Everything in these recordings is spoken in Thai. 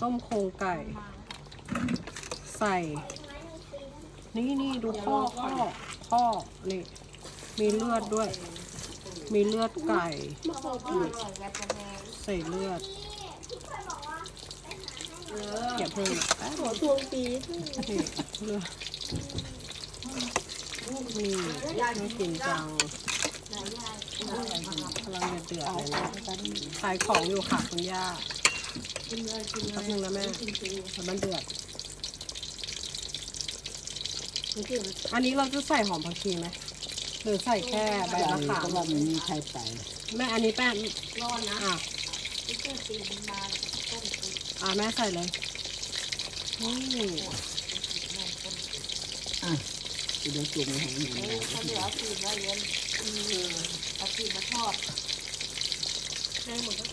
ต้มโครงไก่ ใส่ นี่นี่ดูข้อข้อข้อนี่ มีเลือดด้วย มีเลือดไก่นี่ใส่เลือดเก็บเพิ่มแป๊บขอทวงปีนี่เลือดนี่น่ากินจังกำลังเดือดๆเลยนะขายของอยู่ค่ะคุณย่า กินเลยกินเลแป๊บยนึงนะแม่ กินปีแล้วมันเดือดมันกินอันนี้เราจะใส่หอมผักชีไหมหรือใส่แค่ใบมะขามก็ว่ามันมีใครใส่แม่อันนี้แป้งร้อนนะอะที่เกิดปีมันมาต้มปีอะแม่ใส่เลยนี่อะเดี๋ยวจุ่มให้หมดเอเลอยเขาเหลือปีไว้เย็นอืมเอาปีมาทอดได้หมดแล้ว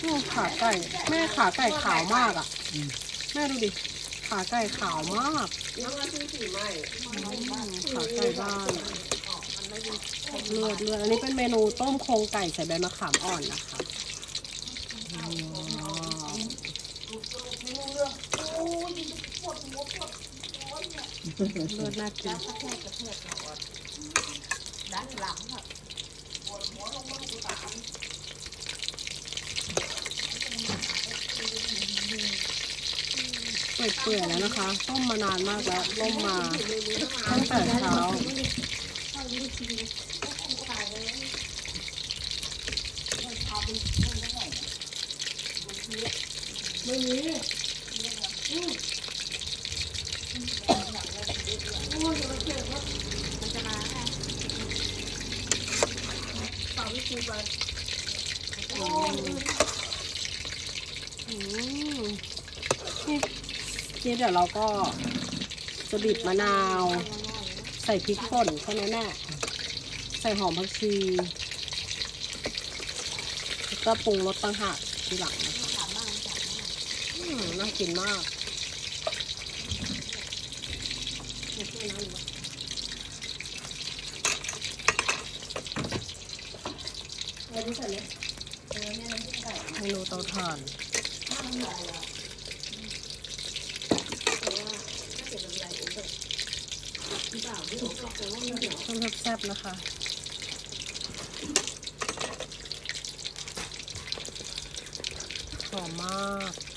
โอ้ขาไก่แม่ขาไก่ขาวมากอะแม่ดูดิ ขาไก่ขาวมากแล้วก็ซื้อสีใหม่ขาไก่บ้านเลือดเลือดอันนี้เป็นเมนูต้มโครงไก่ใส่ใบมะขามอ่อนนะคะว้าว เปื่อยๆแล้วนะคะ ต้มมานานมากแล้วต้มมาตั้งแต่เช้าไม่มี อืมนี่นี่เดี๋ยวเราก็จะบีบมะนาว ใส่พริกป่นแค่นั้นแหละใส่หอมผักชีแล้วก็ปรุงรสต่างหากทีหลังนะคะอืมน่ากินมาก เมนูเตาถ่านต้มแซ่บๆนะคะหอมมาก